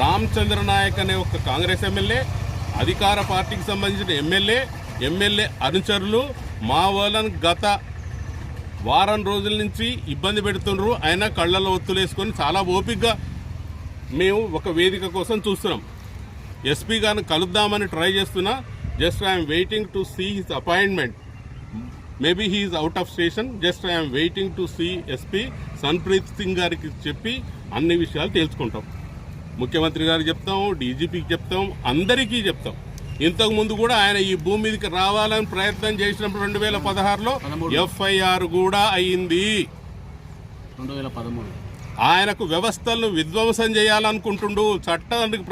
రామచంద్ర నాయక్ అనే ఒక కాంగ్రెస్ ఎమ్మెల్యే అధికార పార్టీకి సంబంధించిన ఎమ్మెల్యే ఎమ్మెల్యే అనుచరులు మా వాళ్ళని గత వారం రోజుల నుంచి ఇబ్బంది పెడుతున్నారు ఆయన కళ్ళలో ఒత్తులేసుకొని చాలా ఓపికగా మేము ఒక వేదిక కోసం చూస్తున్నాం. ఎస్పీ గారిని కలుద్దామని ట్రై చేస్తున్నా. Just I'm waiting to see his appointment. Maybe he's out of station. Just I'm waiting to see SP Sunpreet Singh గారికి చెప్పి అన్ని విషయాలు తెలుసుకుంటాం. ముఖ్యమంత్రి గారికి చెప్తాం డీజీపీకి చెప్తాం అందరికీ చెప్తాం. ఇంతకు ముందు కూడా ఆయన ఈ భూమి మీదకి రావాలని ప్రయత్నం చేసినప్పుడు రెండు వేల పదహారులో ఎఫ్ఐఆర్ కూడా అయింది. రెండు వేల పదమూడు. ఆయనకు వ్యవస్థలను విధ్వంసం చేయాలనుకుంటుండు. చట్టానికి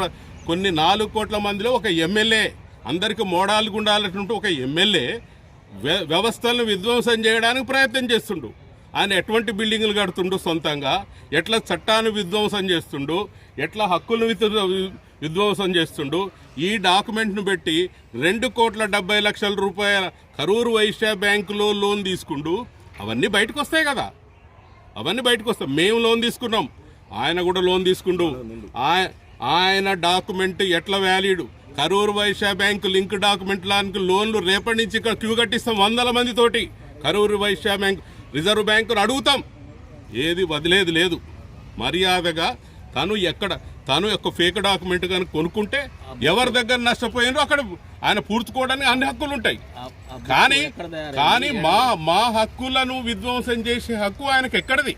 కొన్ని నాలుగు కోట్ల మందిలో ఒక ఎమ్మెల్యే అందరికి మోడాలు ఉండాలంటుంటూ ఒక ఎమ్మెల్యే వ్య- వ్యవస్థలను విధ్వంసం చేయడానికి ప్రయత్నం చేస్తుండు. ఆయన ఎటువంటి బిల్డింగులు కడుతుండు సొంతంగా? ఎట్లా చట్టాన్ని విధ్వంసం చేస్తుండు? ఎట్లా హక్కులను విత్- విధ్వంసం చేస్తుండు? ఈ డాక్యుమెంట్ను పెట్టి రెండు కోట్ల డెబ్బై లక్షల రూపాయల కరూరు వైశ్య బ్యాంకులో లోన్ తీసుకుండు అవన్నీ బయటకు వస్తాయి కదా. అవన్నీ బయటకు వస్తాయి మేము లోన్ తీసుకున్నాం. ఆయన కూడా లోన్ తీసుకుండు. ఆయన డాక్యుమెంట్ ఎట్లా valid? Karur Vysya bank link document లోన్లు రేపటి నుంచి ఇక్కడ క్యూ కట్టిస్తాం వందల మంది తోటి కరూరు వైశ్య బ్యాంకు రిజర్వ్ బ్యాంకును అడుగుతాం. ఏది వదిలేది లేదు. మర్యాదగా తను ఎక్కడ తను యొక్క ఫేక్ డాక్యుమెంట్ కనుక కొనుక్కుంటే ఎవరి దగ్గర నష్టపోయినో అక్కడ ఆయన పూడ్చుకోవడానికి అన్ని హక్కులు ఉంటాయి. కానీ? కానీ మా మా హక్కులను విధ్వంసం చేసే హక్కు ఆయనకు ఎక్కడిది?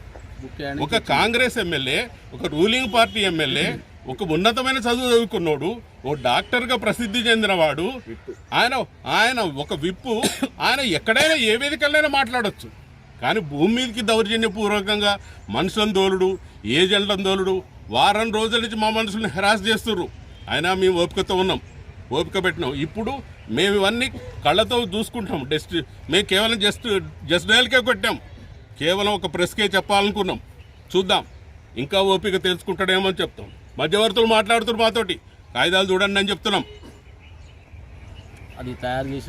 ఒక కాంగ్రెస్ ఎమ్మెల్యే ఒక రూలింగ్ పార్టీ ఎమ్మెల్యే ఒక ఉన్నతమైన చదువు చదువుకున్నాడు ఓ డాక్టర్గా ప్రసిద్ధి చెందినవాడు ఆయన ఆయన ఒక విప్పు ఆయన ఎక్కడైనా ఏ వేదికలైనా మాట్లాడొచ్చు. కానీ భూమి మీదకి దౌర్జన్యపూర్వకంగా మనుషులను దోలుడు ఏజెంట్లను దోలుడు వారం రోజుల నుంచి మా మనుషులను హెరాస్ చేస్తున్నారు అయినా మేము ఓపికతో ఉన్నాం. ఓపిక పెట్టినాం. ఇప్పుడు మేము ఇవన్నీ కళ్ళతో చూసుకుంటాం. జస్ట్ మేము కేవలం జస్ట్ జస్ట్ డైల్కే కొట్టాం. కేవలం ఒక ప్రెస్కే చెప్పాలనుకున్నాం. చూద్దాం. ఇంకా ఓపిక తెలుసుకుంటాడేమో అని చెప్తాం. మధ్యవర్తులు మాట్లాడుతున్నారు మాతోటి. కాగితాలు చూడండి అని చెప్తున్నాం. అది తయారు చేసిన